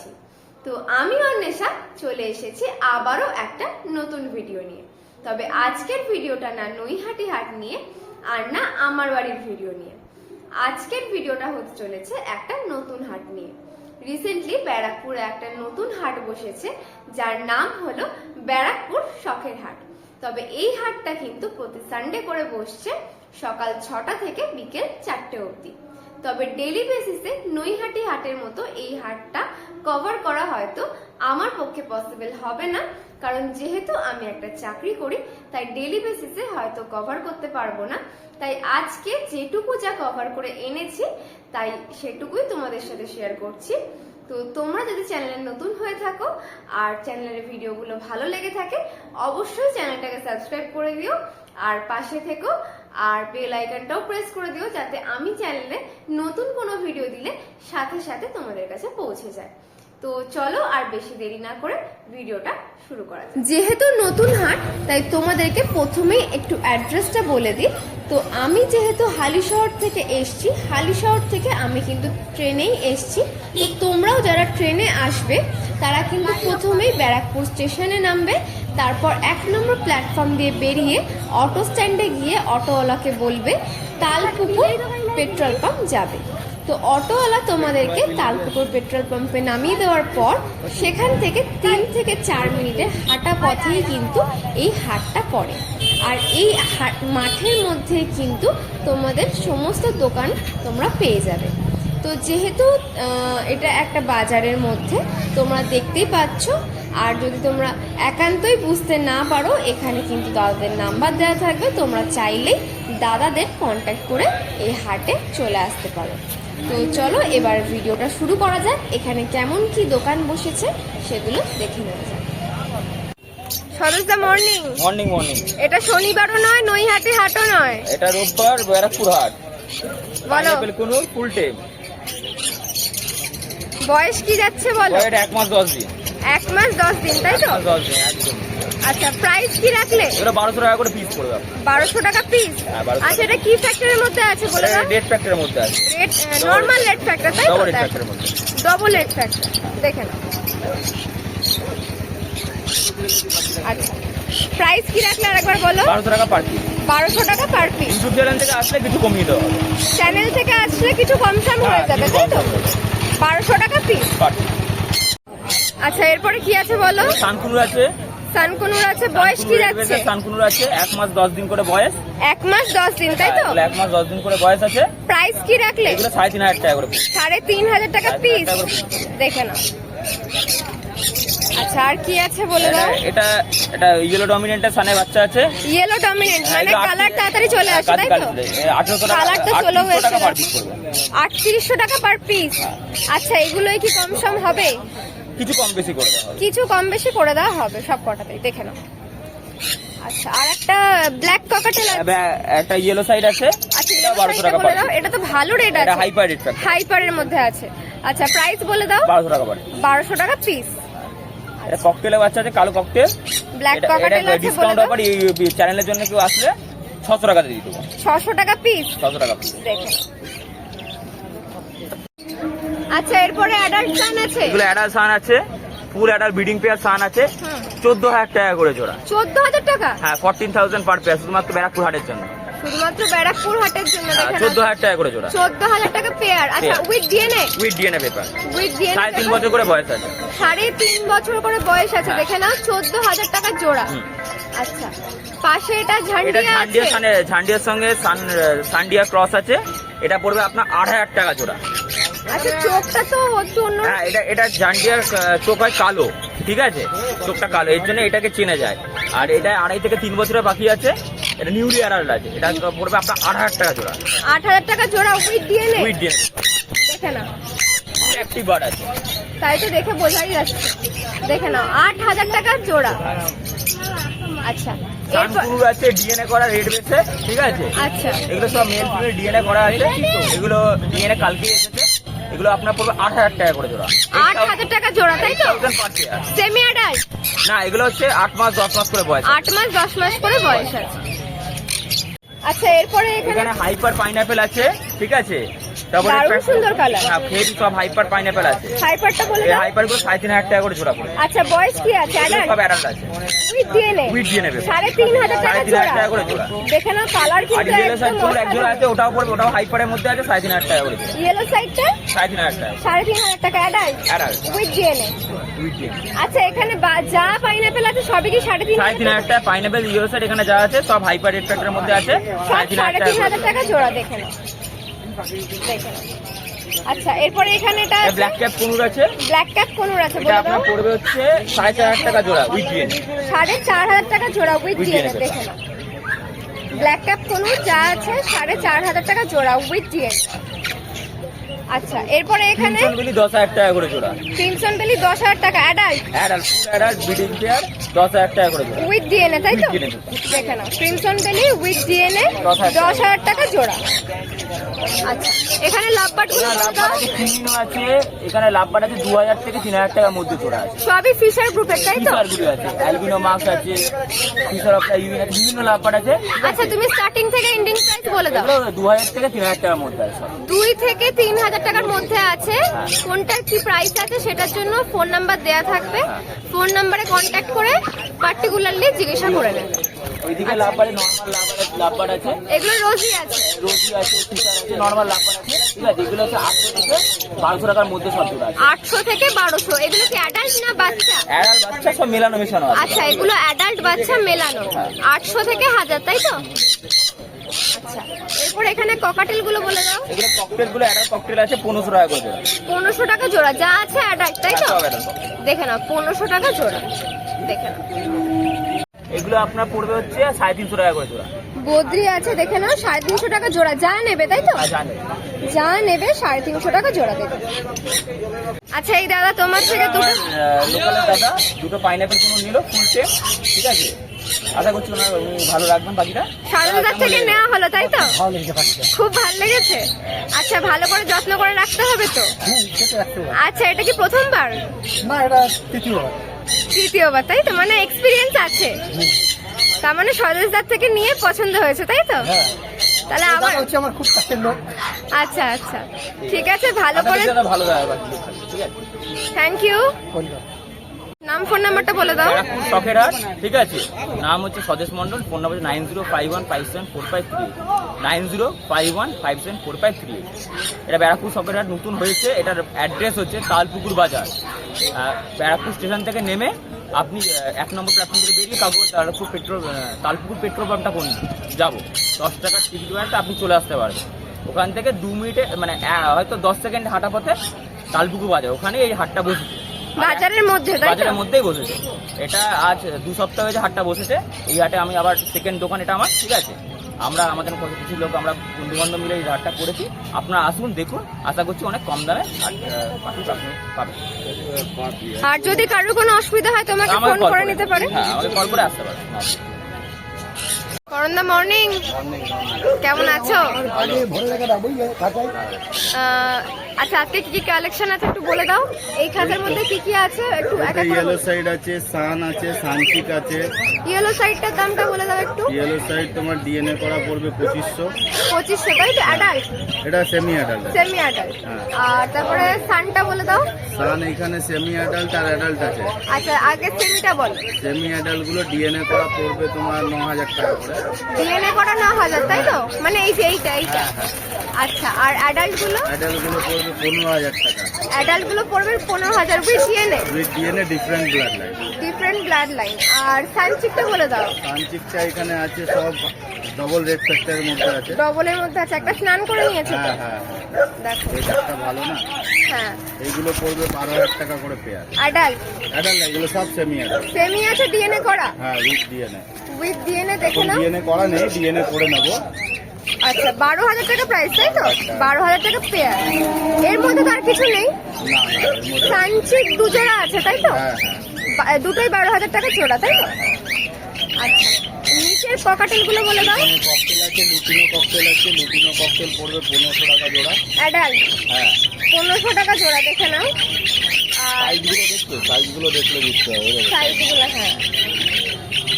আছি। তো আমি অন্বেষা চলে এসেছি আবারও একটা নতুন ভিডিও নিয়ে। তবে আজকের ভিডিওটা না নৈহাটি হাট নিয়ে, আর না আমার বাড়ির ভিডিও নিয়ে। আজকের ভিডিওটা হতে চলেছে একটা নতুন হাট নিয়ে। রিসেন্টলি ব্যারাকপুরে একটা নতুন হাট বসেছে, যার নাম হলো ব্যারাকপুর শখের হাট। তবে এই হাটটা কিন্তু প্রতি সানডে করে বসছে সকাল ছটা থেকে বিকেল চারটে অবধি। তবে ডেলি বেসিসে নৈহাটি হাটের মতো এই হাটটা কভার করা হয়তো আমার পক্ষে পসিবল হবে না। কারণ যেহেতু আমি একটা চাকরি করি, তাই ডেলি বেসিসে হয়তো কভার করতে পারব না। তাই আজকে যেটুকু যা কভার করে এনেছি, তাই সেটুকুই তোমাদের সাথে শেয়ার করছি। তো তোমরা যদি চ্যানেলে নতুন হয়ে থাকো আর চ্যানেলের ভিডিওগুলো ভালো লেগে থাকে, অবশ্যই চ্যানেলটাকে সাবস্ক্রাইব করে দিও। আর পাশে থেকো আর বেল আইকনটাও প্রেস করে দিও যাতে আমি চ্যানেলে নতুন কোনো ভিডিও দিলে সাথে সাথে তোমাদের কাছে পৌঁছে যায়। তো চলো আর বেশি দেরি না করে ভিডিওটা শুরু করা যাক। যেহেতু নতুন হাট তাই তোমাদেরকে প্রথমেই একটু অ্যাড্রেসটা বলে দিই। তো আমি যেহেতু হালিশহর থেকে এসছি হালিশহর থেকে আমি কিন্তু ট্রেনেই এসছি। তো তোমরাও যারা ট্রেনে আসবে তারা কিন্তু প্রথমেই ব্যারাকপুর স্টেশনে নামবে। তারপর এক নম্বর প্ল্যাটফর্ম দিয়ে বেরিয়ে অটো স্ট্যান্ডে গিয়ে অটোওয়ালাকে বলবে, তালপুকুর পেট্রোল পাম্প যাবে। তো অটোওয়ালা তোমাদেরকে তালপুকুর পেট্রোল পাম্পে নামিয়ে দেওয়ার পর সেখান থেকে তিন থেকে চার মিনিটের হাঁটা পথেই কিন্তু এই হাটটা পড়ে। আর এই মাঠের মধ্যে কিন্তু তোমাদের সমস্ত দোকান তোমরা পেয়ে যাবে। তো যেহেতু এটা একটা বাজারের মধ্যে, তোমরা দেখতেই পাচ্ছ আর যদি তোমরা একান্তই বুঝতে না পারো এখানে কিন্তু দাদাদের নাম্বার দেওয়া থাকবে। তোমরা চাইলেই দাদাদের কন্ট্যাক্ট করে এই হাটে চলে আসতে পারো। তো চলো এবার ভিডিওটা শুরু করা যাক। এখানে কেমন কি দোকান বসেছে সেগুলো দেখে নেওয়া যাক। মর্নিং মর্নিং মর্নিং এটা শনিবারও নয় নৈহাটি হাটও নয়? এটা রোববার ব্যারাকপুর হাট। বলো। পাইনাপেল ফুল টেম বয়স কি যাচ্ছে বলো? এটা এক মাস দশ দিন। এক মাস দশ দিন তাই তো? দশ দিন একদম। আচ্ছা প্রাইস কি রাখলে? এটা বারোশো টাকা করে পিস পড়বে বারোশো টাকা পিস হ্যাঁ, 1200 আচ্ছা এটা কি ফ্যাক্টরের মধ্যে আছে বলে দাও? ডেট ফ্যাক্টরের মধ্যে আছে। রেড নর্মাল রেড ফ্যাক্টর তাই ডবল রেট ফ্যাক্টরের মধ্যে। ডবল রেড ফ্যাক্টর দেখে নাও। আচ্ছা প্রাইস কি রাখলে আরেকবার বলো? বারোশো টাকা পার পিস বারোশো টাকা পার পিস ইউটিউব চ্যানেল থেকে আসলে কিছু কমিয়ে দেওয়া হবে। চ্যানেল থেকে আসলে কিছু কম সম হয়ে হ্যাঁ, যাবে তাই তো? সম হয়ে বারোশো টাকা পিস পার আচ্ছা এরপরে কি আছে বলো? সানকুনুর আছে। সানকুনুর আছে বয়স কি যাচ্ছে? সানকুনুর আছে এক মাস দশ দিন করে বয়স। এক মাস দশ দিন তাই তো? এক মাস দশ দিন করে বয়স আছে। প্রাইস কি রাখলে? এগুলো সাড়ে তিন হাজার টাকা করে সাড়ে তিন হাজার টাকা পিস দেখে নাও। আচ্ছা আর কি আছে বলে দাও? এটা- এটা এটা ইয়েলো ডমিনেন্টের সানে বাচ্চা আছে। ইয়েলো ডমিনেন্ট মানে কালার তাড়াতাড়ি চলে আসে তাই তো? আঠারোশো টাকা কালার তো চলেও 3800 টাকা। পার পিস টাকা পার পিস আচ্ছা এগুলোই কি কম সম হবে? কিছু কম বেশি করে দেওয়া হবে। কিছু কম বেশি করে দেওয়া হবে সব কটাতেই দেখে নাও। আচ্ছা আর একটা ব্ল্যাক ককাটেল আছে। একটা ইয়েলো সাইড আছে আচ্ছা এটা yellow বারোশো শাড়িটা টাকা বলে পার এটা তো ভালো রেট এটা আছে। হাইপার রেট ফ্যাক্টর হাইপারের মধ্যে আছে। আচ্ছা প্রাইস বলে দাও। বারোশো টাকা পার বারোশো টাকা পিস এটা ককটেলের বাচ্চা আছে কালো ককটেল ব্ল্যাক ককাটেল আছে ডিসকাউন্ট অফার এই চ্যানেলের জন্য কেউ আসলে ছশো টাকা দিয়ে দেবো। ছশো টাকা পিস ছশো টাকা piece। দেখে আচ্ছা এরপরে অ্যাডাল্ট সান আছে? এগুলো অ্যাডাল সান আছে full adult breeding pair sun আছে। চোদ্দ হাজার টাকা করে জোড়া। চোদ্দ হাজার টাকা? হ্যাঁ ফোরটিন থাউজেন্ড পার পেয়ার শুধুমাত্র ব্যারাকপুর হাটের জন্য। শুধুমাত্র ব্যারাকপুর হাটের জন্য দেখে চোদ্দ হাজার টাকা করে জোড়া। চোদ্দ হাজার টাকা পেয়ার আচ্ছা with DNA with DNA paper with DNA সাড়ে তিন বছর করে বয়স আছে। সাড়ে তিন বছর করে বয়স আছে হ্যাঁ। দেখে নাও চোদ্দ হাজার টাকা জোড়া। আচ্ছা পাশে এটা ঝান্ডিয়া ঝান্ডিয়া সানে ঝান্ডিয়ার সঙ্গে সান সান্ডিয়া ক্রস আছে। এটা পড়বে আপনার আট হাজার টাকা জোড়া। আচ্ছা চোখটা তো একটু অন্য হ্যাঁ এটা এটা জান্ডিয়ার চোখ হয় কালো ঠিক আছে? চোখটা কালো এর জন্য এটাকে চেনে যায়। আর এটা আড়াই থেকে তিন বছরের বাকি আছে। এটা নিউলি অ্যাডাল্ট আছে। এটা পড়বে আপনার আট হাজার টাকা জোড়া। আট হাজার টাকা জোড়া উইথ ডিএনএ উইথ ডিএনএ দেখে নাও। একটি বার্ড আছে। তাই তো দেখে বোঝাই যাচ্ছে। দেখে নাও আট হাজার টাকা জোড়া। আচ্ছা আছে ডিএনএ করা রেড বেসে ঠিক আছে? আচ্ছা। এগুলো সব মেল ফিমেল ডিএনএ করা আছে। এগুলো ডিএনএ কালকে এসেছে। এগুলো আপনার পড়বে আট হাজার টাকা করে জোড়া। আট হাজার টাকা জোড়া তাই তো? সেমি অ্যাডাল্ট না এগুলো হচ্ছে আট মাস দশ মাস করে বয়স আট মাস দশ মাস করে বয়স আছে। আচ্ছা এরপরে এখানে এখানে হাইপার পাইনাপেল আছে ঠিক আছে? তারপরে দারুণ সুন্দর কালার হ্যাঁ সব হাইপার পাইনাপেল আছে। হাইপারটা বলে দাও। হাইপারগুলো সাড়ে তিন হাজার টাকা করে জোড়া পড়ে আচ্ছা বয়স কি আছে? অ্যাডাল্ট সব অ্যাডাল্ট আছে। উইথ ডিএনএ With DNA পাবে। সাড়ে তিন টাকা সাড়ে তিন হাজার জোড়া। করে জোড়া। দেখে নাও কালার কিন্তু একদম এক জোড়া আছে ওটাও পড়বে ওটাও হাইপারের মধ্যে আছে সাড়ে তিন হাজার টাকা করে ইয়েলো সাইডটা টাকা। অ্যাডাল্ট অ্যাডাল্ট উইথ আচ্ছা এখানে যা পাইনাপেল আছে সবই কি সাড়ে তিন সাড়ে তিন হাজার টাকা পাইনাপেল ইয়েলো সাইড এখানে যা আছে সব হাইপার রেড ফ্যাক্টরের মধ্যে আছে। সাড়ে তিন হাজার টাকা জোড়া। দেখে দেখে নাও। আচ্ছা এরপরে এখানে এটা ব্ল্যাক ক্যাপ কুনুর আছে। ব্ল্যাক ক্যাপ কোনুর আছে বলে দাও। পড়বে হচ্ছে সাড়ে চার হাজার টাকা জোড়া উইথ ডিএনএ সাড়ে চার হাজার টাকা জোড়া with DNA DNA black cap conure যা আছে সাড়ে চার হাজার টাকা জোড়া উইথ ডিএনএ আচ্ছা এরপরে এখানে গুলি দশ হাজার টাকা করে জোড়া। ক্রিমসন বেলি হাজার টাকা adult adult adult breeding pair হাজার টাকা করে জোড়া। উইথ ডিএনএ তাই তো? দেখে নাও ক্রিমসন বেলি উইথ ডিএনএ হাজার টাকা। জোড়া। আচ্ছা এখানে লাভবাটগুলো আছে এখানে লাভবার আছে দু হাজার থেকে তিন হাজার টাকার মধ্যে জোড়া আছে। সবই ফিশার গ্রুপের তাই তো? ফিশার গুলি আছে অ্যালবিনো মাস্ক আছে ফিশার অফ ইউনিয়ন আছে বিভিন্ন লাভবার আছে। আচ্ছা তুমি স্টার্টিং থেকে এন্ডিং প্রাইস বলে দাও। এগুলো দু হাজার থেকে তিন হাজার টাকার মধ্যে আছে। সব দুই থেকে তিন হাজার টাকার মধ্যে আছে। হ্যাঁ। কোনটার কি প্রাইস আছে সেটার জন্য ফোন নাম্বার দেয়া থাকবে। হ্যাঁ। ফোন নাম্বারে কন্ট্যাক্ট করে পার্টিকুলারলি জিজ্ঞাসা করে নেবে। ওইদিকে লাভবারে নর্মাল লাভবার লাভবার আছে। এগুলো রোজই আছে। রোজি আছে ফিশার আছে নর্মাল লাভবার আছে। ঠিক আছে এগুলো হচ্ছে আটশো থেকে বারোশো টাকার মধ্যে সব জোড়া আছে। আটশো থেকে বারোশো। এগুলো কি অ্যাডাল্ট না বাচ্চা? অ্যাডাল্ট বাচ্চা সব মেলানো মেশানো আছে। আচ্ছা এগুলো অ্যাডাল্ট বাচ্চা মেলানো। আটশো থেকে হাজার তাই তো? আচ্ছা। এরপর এখানে ককাটেলগুলো বলে দাও। এগুলো ককটেলগুলো অ্যাডাল্ট ককটেল আছে টাকা করে পনেরোশো টাকা জোড়া যা আছে অ্যাডাল্ট তাই তো। দেখে নাও পনেরোশো টাকা জোড়া। দেখে নাও। এগুলো আপনার পড়বে হচ্ছে সাড়ে তিনশো টাকা করে জোড়া। বদ্রি আছে দেখে নাও সাড়ে তিনশো টাকা জোড়া। যা নেবে তাই তো? জানে যা নেবে। সাড়ে তিনশো টাকা জোড়া দেবে। আচ্ছা এই দাদা তোমার থেকে দুটো দাদা দুটো পাইনাপেল কোনো নিল ফুলটে ঠিক আছে? আশা করছি ওনার ভালো রাখবেন পাখিটা। সারদার থেকে নেওয়া হলো তাই তো? খুব ভালো লেগেছে? আচ্ছা ভালো করে যত্ন করে রাখতে হবে তো? আচ্ছা এটা কি প্রথমবার? না এটা তৃতীয় তৃতীয়বার তাই তো? মানে এক্সপিরিয়েন্স আছে। তার মানে স্বদেশদার থেকে নিয়ে পছন্দ হয়েছে তাই তো? হ্যাঁ। তাহলে আবার হচ্ছে আমার খুব কাছের লোক। আচ্ছা আচ্ছা। ঠিক আছে ভালো করে ভালো ঠিক আছে। থ্যাংক ইউ নাম, ফোন নাম্বারটা বলে দাও। শখের হাট ঠিক আছে? নাম হচ্ছে Swadesh Mondal phone number nine zero five one five seven four five three. Nine zero five one five seven four five three. এটা ব্যারাকপুর শখের হাট নতুন হয়েছে, এটার অ্যাড্রেস হচ্ছে তালপুকুর বাজার। ব্যারাকপুর স্টেশন থেকে নেমে আপনি এক নম্বর প্ল্যাটফর্ম থেকে বেরিয়ে কাকুর তালপুর পেট্রোল তালপুকুর পেট্রোল পাম্পটা কোন যাব। দশ টাকার টিকিট বাড়াতে আপনি চলে আসতে পারবেন। ওখান থেকে দু মিনিটে মানে হয়তো দশ সেকেন্ড হাঁটা পথে তালপুকুর বাজার। ওখানে এই হাটটা বসেছে বাজারের মধ্যে বাজারের মধ্যেই বসেছে। এটা আজ দু সপ্তাহ হয়েছে হাটটা বসেছে। এই হাটে আমি আবার সেকেন্ড দোকান এটা আমার ঠিক আছে? আমরা আমাদের কত কিছু লোক আমরা বন্ধু বান্ধব মিলে এই হাটটা করেছি। আপনারা আসুন দেখুন। আশা করছি অনেক কম দামে পাখি পাবেন। আর যদি কারোর কোনো অসুবিধা হয় তোমাকে আমাকে ফোন করে নিতে পারে হ্যাঁ আমাকে কল করে আসতে পারেন। করন্দা মর্নিং কেমন আছো? আচ্ছা আজকে কি কি কালেকশন আছে একটু বলে দাও? এই খাতার মধ্যে কি কি আছে? একটু এক এটা ইয়েলো সাইড আছে সান আছে সানচিক আছে। ইয়েলো সাইডটার দামটা বলে দাও একটু। ইয়েলো সাইড তোমার ডিএনএ করা পড়বে পঁচিশশো। পঁচিশশো তাই তো? অ্যাডাল্ট এটা সেমি অ্যাডাল্ট সেমি অ্যাডাল্ট হ্যাঁ। আর তারপরে সানটা বলে দাও। সান এখানে সেমি অ্যাডাল্ট আর অ্যাডাল্ট আছে। আচ্ছা আগে সেমিটা বলো। সেমি অ্যাডাল্টগুলো ডিএনএ করা পড়বে তোমার ন হাজার টাকা করে। ডিএনএ করা ন হাজার তাই তো? মানে এই যে এইটা এইটা। আচ্ছা আর অ্যাডাল্টগুলো? অ্যাডাল্টগুলো পড়বে পনেরো হাজার টাকা। অ্যাডাল্টগুলো পড়বে পনেরো হাজার with DNA with DNA different blood line different blood line আর সানচিকটা বলে দাও। সানচিকটা এখানে আছে সব ডবল রেড ফ্যাক্টরের মধ্যে আছে। ডবলের মধ্যে আছে একটা স্নান করে নিয়েছে তো। হ্যাঁ হ্যাঁ দেখো। ডাকটা ভালো না? হ্যাঁ। এইগুলো পড়বে বারো হাজার টাকা করে পেয়ার অ্যাডাল্ট অ্যাডাল্ট এগুলো সব সেমি অ্যাডাল্ট সেমি আছে ডিএনএ করা? হ্যাঁ উইথ ডিএনএ উইথ ডিএনএ দেখে নাও। ডিএনএ করা নেই ডিএনএ করে নেব। আচ্ছা বারো হাজার টাকা প্রাইস তাই তো? বারো হাজার টাকা পেয়ার এর মধ্যে তো আর কিছু নেই? সানচিক দু জোড়া আছে তাই তো? হ্যাঁ হ্যাঁ। দুটোই বারো হাজার টাকা জোড়া তাই তো? আচ্ছা নিচের পকাটেলগুলো বলে দাও। ককটেল আছে লুটিনো ককটেল আছে লুটিনো ককটেল পড়বে পনেরোশো টাকা জোড়া। অ্যাডাল্ট। হ্যাঁ। পনেরোশো টাকা জোড়া দেখে নাও। সাইজগুলো দেখছ সাইজগুলো দেখলে বুঝতে হবে। সাইজগুলো হ্যাঁ।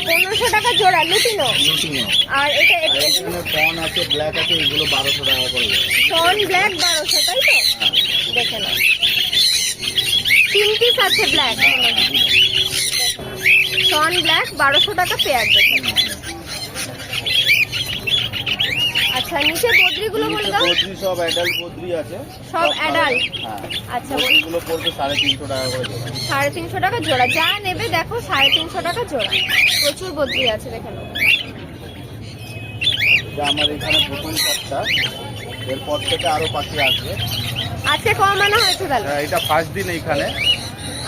পনেরোশো টাকা জোড়া লুটিনো। আর এটা এখানে পন আছে ব্ল্যাক আছে এগুলো বারোশো টাকা করে টন ব্ল্যাক বারোশো তাই তো? দেখে নাও। তিন পিস আছে ব্ল্যাক সন ব্ল্যাক বারোশো টাকা পেয়ার দেখে আচ্ছা নিচে বদ্রিগুলো বলে দাও। বদ্রি সব অ্যাডাল্ট বদ্রি আছে। সব adult? হ্যাঁ আচ্ছা বদ্রিগুলো পড়বে সাড়ে তিনশো টাকা করে সাড়ে তিনশো টাকা জোড়া। যা নেবে দেখো সাড়ে তিনশো টাকা জোড়া। প্রচুর বদ্রি আছে দেখে নাও। যা আমার এখানে প্রথম সপ্তাহ এরপর থেকে আরও পাখি আসবে। আজকে কমানো হয়েছে তাহলে? হ্যাঁ, এটা ফার্স্ট দিন এইখানে।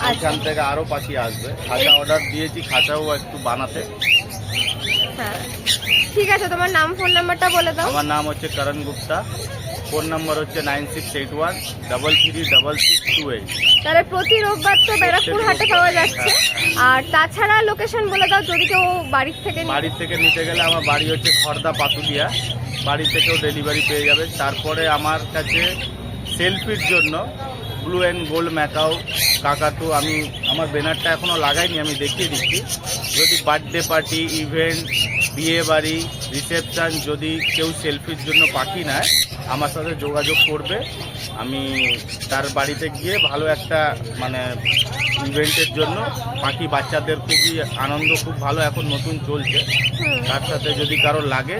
আচ্ছা। এখান থেকে আরও পাখি আসবে। খাঁচা অর্ডার দিয়েছি খাঁচাও একটু বানাতে। হ্যাঁ। ঠিক আছে তোমার নাম ফোন নাম্বারটা বলে দাও। আমার নাম হচ্ছে করণ গুপ্তা। ফোন নাম্বার হচ্ছে nine six eight one double three double six two eight তাহলে প্রতি রোববার তো ব্যারাকপুর হাটে পাওয়া যাচ্ছে। আর তাছাড়া লোকেশন বলে দাও যদি কেউ বাড়ির থেকে বাড়ির থেকে নিতে গেলে আমার বাড়ি হচ্ছে খর্দা পাতুলিয়া। বাড়ি থেকেও ডেলিভারি পেয়ে যাবে। তারপরে আমার কাছে সেলফির জন্য ব্লু অ্যান্ড গোল্ড ম্যাকাও কাকাতু আমি আমার ব্যানারটা এখনও লাগাইনি আমি দেখিয়ে দিচ্ছি। যদি বার্থডে পার্টি ইভেন্ট বিয়ে বাড়ি রিসেপশন যদি কেউ সেলফির জন্য পাখি নেয় আমার সাথে যোগাযোগ করবে। আমি তার বাড়িতে গিয়ে ভালো একটা মানে ইভেন্টের জন্য পাখি বাচ্চাদের খুবই আনন্দ খুব ভালো এখন নতুন চলছে। তার সাথে যদি কারও লাগে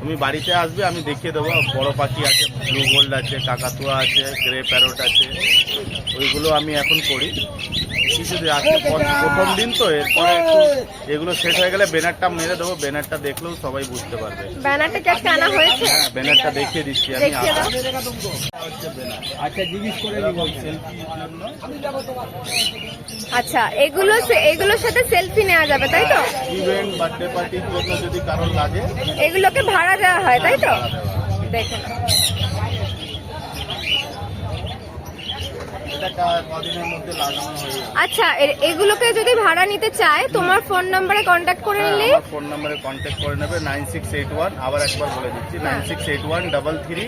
তুমি বাড়িতে আসবে আমি দেখিয়ে দেবো। বড় পাখি আছে ব্লু গোল্ড আছে কাকাতুয়া আছে গ্রে প্যারট আছে ওইগুলো আমি এখন করি। কিছুদিন আজকে প্রথ- প্রথম দিন তো এরপরে একটু এগুলো শেষ হয়ে গেলে ব্যানারটা মেরে দেবো ব্যানারটা দেখলেও সবাই বুঝতে পারবে। ব্যানারটা কি আজকে আনা হয়েছে? হ্যাঁ ব্যানারটা দেখিয়ে দিচ্ছি আমি আচ্ছা জিজ্ঞেস করে আচ্ছা এগুলো সে- এগুলোর সাথে সেলফি নেওয়া যাবে তাই তো? ইভেন্ট বার্থডে পার্টির জন্য যদি কারোর লাগে। এগুলোকে ভাড়া দেওয়া হয় তাই তো? ভাড়া দেওয়া হবে। দেখে নাও। এটা কা- কদিনের মধ্যে লাগানো হয়ে যাবে। আচ্ছা এগুলোকে যদি ভাড়া নিতে চায় তোমার ফোন নম্বরে কন্ট্যাক্ট করে হ্যাঁ, নিলে? আমার ফোন নাম্বারে কন্ট্যাক্ট করে নেবে নাইন সিক্স এইট ওয়ান আবার একবার বলে দিচ্ছি nine six eight one double three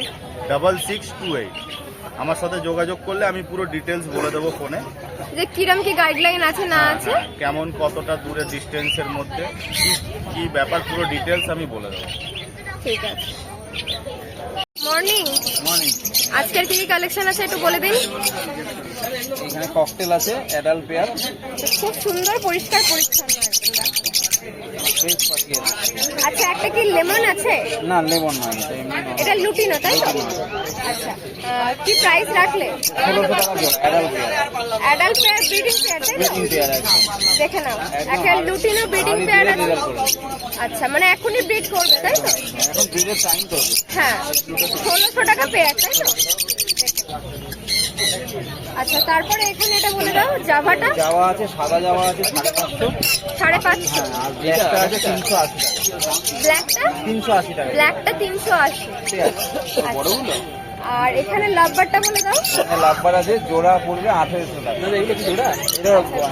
double six two eight আমার সাথে যোগাযোগ করলে আমি পুরো ডিটেলস বলে দেবো ফোনে যে কিরম কি গাইডলাইন আছে না আছে? হ্যাঁ, কেমন কতটা দূরে ডিস্টেন্সের মধ্যে কি কি ব্যাপার পুরো ডিটেলস আমি বলে দেবো। ঠিক আছে। মর্নিং মর্নিং আজকের কি কি কালেকশন আছে একটু বলে দিন। এখানে ককটেল আছে অ্যাডাল্ট পেয়ার খুব সুন্দর পরিষ্কার পরিচ্ছন্ন আচ্ছা একটা কি লেমন আছে? না লেমন নয় এটা লুটিনো তাই তো? আচ্ছা কি প্রাইস রাখলে? অ্যাডাল্ট পেয়ার ব্রিডিং পেয়ার তাই তো? দেখে নাও। একটা লুটিনো ব্রিডিং পেয়ার আচ্ছা মানে এখনই ব্রিড করবে তাই তো? এখন ব্রিডের টাইম তো। হ্যাঁ। ষোলোশো টাকা পেয়ার তাই তো? আচ্ছা তারপরে এখানে এটা বলে দাও জাভাটা যাওয়া আছে সাদা যাওয়া আছে সাড়ে পাঁচশো। আর ব্ল্যাকটা আছে তিনশো আশি ব্ল্যাকটা? তিনশো আশি টাকা। ব্ল্যাকটা তিনশো আশি। বড়গুলো? আর এখানে লাভবারটা বলে দাও। এখানে লাভবার আছে জোড়া পড়বে আঠেরোশো টাকা। জোড়া?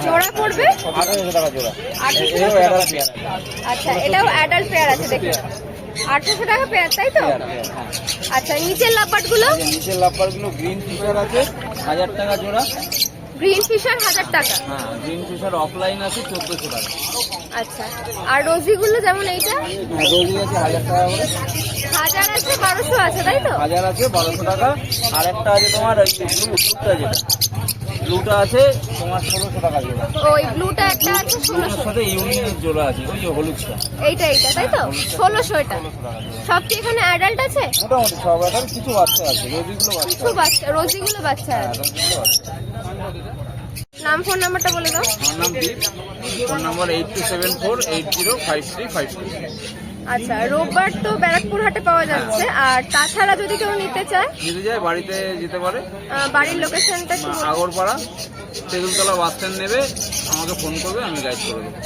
জোড়া পড়বে? আঠেরোশো টাকা জোড়া। 1800 এটাও অ্যাডাল্ট পেয়ার আচ্ছা এটাও অ্যাডাল্ট পেয়ার আছে দেখে। আটশোশো টাকা পেয়ার তাই তো? আচ্ছা নিচের লাভবার্ডগুলো নিচের লাভবারগুলো গ্রিন ফিশার আছে হাজার টাকা জোড়া। গ্রিন ফিশার হাজার টাকা। হ্যাঁ গ্রিন ফিশার অফলাইন আছে চোদ্দোশো টাকা। আচ্ছা আর রোজি গুলো যেমন এইটা? হ্যাঁ রোজি আছে হাজার টাকা করে। হাজার আছে বারোশো আছে তাই তো? হাজার আছে বারোশো টাকা। আর একটা আছে তোমার ব্লুটা যেটা। ব্লুটা আছে তোমার ষোলোশো টাকা জোড়া। ওই ব্লুটা একটা আছে ষোলোশো। সাথে ইউনিয়নের জোড়া আছে ওই যে হলুদটা। এইটা এইটা তাই তো? ষোলোশো এটা। সব কি এখানে অ্যাডাল্ট আছে? মোটামুটি সব এখন কিছু বাচ্চা আছে রোজিগুলো বাচ্চা কিছু বাচ্চা রোজিগুলো বাচ্চা হ্যাঁ আছে। নাম ফোন নাম্বারটা বলে দাও। আমার নাম Deep. Phone number eight two seven four eight zero five three five two আচ্ছা রোববার তো ব্যারাকপুর হাটে পাওয়া যাচ্ছে। আর তাছাড়া যদি কেউ নিতে চায়? যদি যায় বাড়িতে যেতে পারে। বাড়ির লোকেশনটা একটু বলুন। আগরপাড়া তেঁতুলতলা বাস স্ট্যান্ড নেবে আমাকে ফোন করবে আমি গাইড করে দেবো।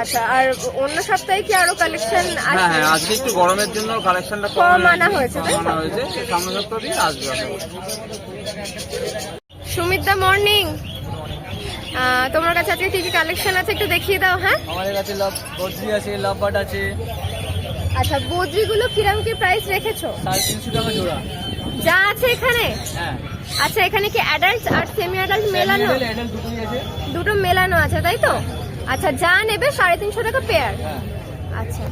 আচ্ছা আর অন্য সপ্তাহে কি আরও কালেকশন হ্যাঁ আছে হ্যাঁ আজকে একটু গরমের জন্য কালেকশনটা কম আনা হয়েছে, তাই? আনা হয়েছে সামনের সপ্তাহ দিয়ে আসবে। সুমিতা মর্নিং তোমার কাছে আজকে কি কি কালেকশন আছে একটু দেখিয়ে দাও হ্যাঁ? আমাদের কাছে লাভ বদ্রি আছে লাভ বাট আছে আচ্ছা বদ্রিগুলো কিরম কি প্রাইস রেখেছো? টাকা জোড়া। যা আছে এখানে? হ্যাঁ। আচ্ছা এখানে কি অ্যাডাল্ট আর সেমি অ্যাডাল্ট মেলানো? অ্যাডাল্ট দুটো মেলানো আছে তাই তো? আচ্ছা যা নেবে সাড়ে তিনশো টাকা পেয়ার হ্যাঁ। আচ্ছা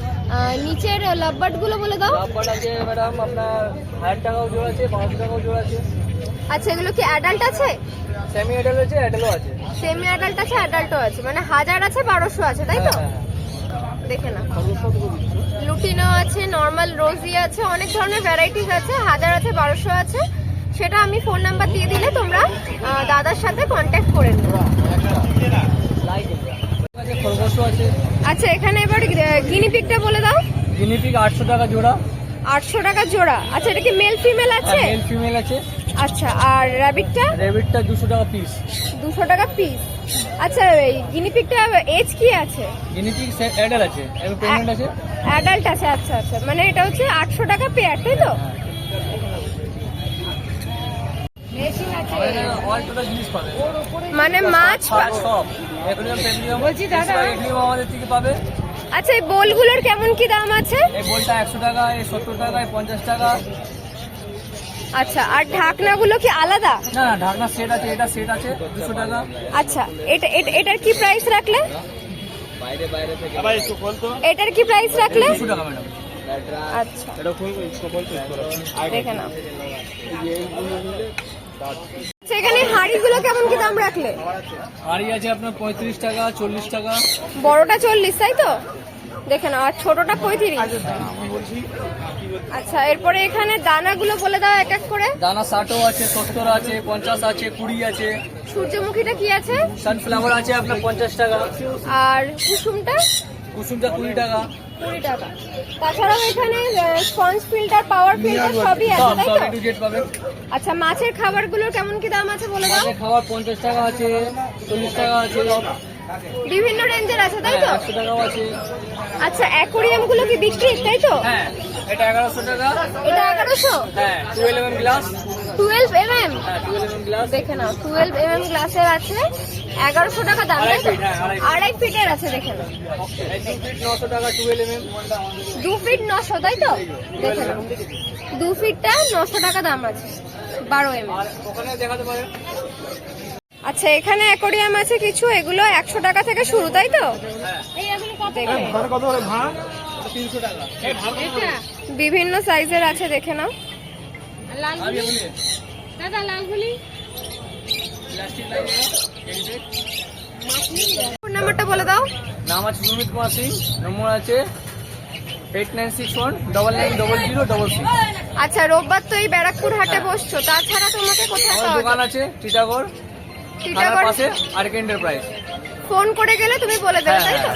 নিচের লাভবার্ডগুলো বলে দাও। আছে ম্যাডাম আপনার হাজার টাকাও জোড়া আছে পাঁচশো টাকাও জোড়া আছে। আচ্ছা এগুলো কি অ্যাডাল্ট আছে? সেমি অ্যাডাল আছে অ্যাডালও আছে। সেমি অ্যাডাল্ট আছে অ্যাডাল্টও আছে। মানে হাজার আছে বারোশো আছে তাই তো? হ্যাঁ, দেখে না হ্যাঁ। লুটিনো আছে নর্মাল রোজি আছে অনেক ধরনের ভ্যারাইটিস আছে হাজার আছে বারোশো আছে। সেটা আমি ফোন নাম্বার দিয়ে দিলে তোমরা দাদার সাথে কন্ট্যাক্ট করে নেবে আচ্ছা এখানে এবার গিনিপিকটা বলে দাও। গিনিপিক আটশো টাকা জোড়া। আটশো টাকা জোড়া। আচ্ছা এটা কি মেল ফিমেল আছে? মেল ফিমেল আছে। আচ্ছা আর র্যাবিটটা রেবিটটা দুশো টাকা পিস দুশো টাকা পিস আচ্ছা এই গিনিপিকটা এজ কি আছে? গিনিপিক অ্যাডাল আছে। এবং পেমেন্ট আছে? অ্যাডাল্ট আছে আচ্ছা আচ্ছা। মানে এটা হচ্ছে আটশো টাকা পেয়ার তাই তো? জিনিস পাবে। মানে মাছ সব বলছি দাদা। আমাদের থেকে পাবে। আচ্ছা এই বোলগুলোর কেমন কি দাম আছে? এই বলটা একশো টাকা এই সত্তর টাকা পঞ্চাশ টাকা। আচ্ছা আর ঢাকনাগুলো কি আলাদা? না না ঢাকনা সেট আছে এটা সেট আছে দুশো টাকা। আচ্ছা এটা এটা- এটার কি প্রাইস রাখলে? এটার কি প্রাইস রাখলে? দুশো টাকা ম্যাডাম আচ্ছা। দেখে নাও। সেখানে হাঁড়িগুলো কেমন কি দাম রাখলে? হাঁড়ি আছে আপনার পঁয়ত্রিশ টাকা চল্লিশ টাকা। বড়টা চল্লিশ তাই তো? দেখে নাও আর ছোটটা পঁয়ত্রিশ। আচ্ছা এরপরে এখানে দানাগুলো বলে দাও এক এক করে। দানা ষাটও আছে সত্তর আছে পঞ্চাশ আছে কুড়ি আছে। সূর্যমুখীটা কি আছে? সানফ্লাওয়ার আছে আপনার পঞ্চাশ টাকা। আর কুসুমটা? কুসুমটা কুড়ি টাকা। কুড়ি টাকা। তাছাড়াও এখানে স্পঞ্জ ফিল্টার পাওয়ার ফিল্টার সবই আছে তাই তো? আচ্ছা মাছের খাবারগুলোর কেমন কি দাম আছে বলে দাও? খাবার পঞ্চাশ টাকা আছে চল্লিশ টাকা আছে। বিভিন্ন রেঞ্জের আছে তাই তো? একশো আচ্ছা অ্যাকোরিয়ামগুলো কি বিক্রি তাই তো? হ্যাঁ এটা এগারোশো টাকা। এটা এগারোশো? হ্যাঁ twelve M glass twelve M M হ্যাঁ এম দেখে নাও টুয়েলভ এম এম গ্লাসের আছে এগারোশো টাকা দাম আড়াই feet, হ্যাঁ, ফিটের আছে দেখে নাও। দু ফিট নশো এম এম নশো তাই তো? দেখে নাও। দু ফিটটা নশো টাকা দাম আছে বারো এম পারে আচ্ছা এখানে অ্যাকোরিয়াম আছে কিছু? এগুলো একশো টাকা থেকে শুরু তাই তো? বিভিন্ন সাইজের আছে দেখে নাও। নাম্বারটা বলে দাও। নাম আছে সুমিত কুমার সিং নম্বর আছে eight nine six one double nine double zero double six. আচ্ছা রোববার তো এই ব্যারাকপুর হাটে বসছো তাছাড়া তোমাকে কোথায় দোকান আছে টিটাগড়। টিটাগড় পাশে আর্ক এন্টারপ্রাইজ ফোন করে গেলে তুমি বলে দেবে হ্যাঁ, তাই তো?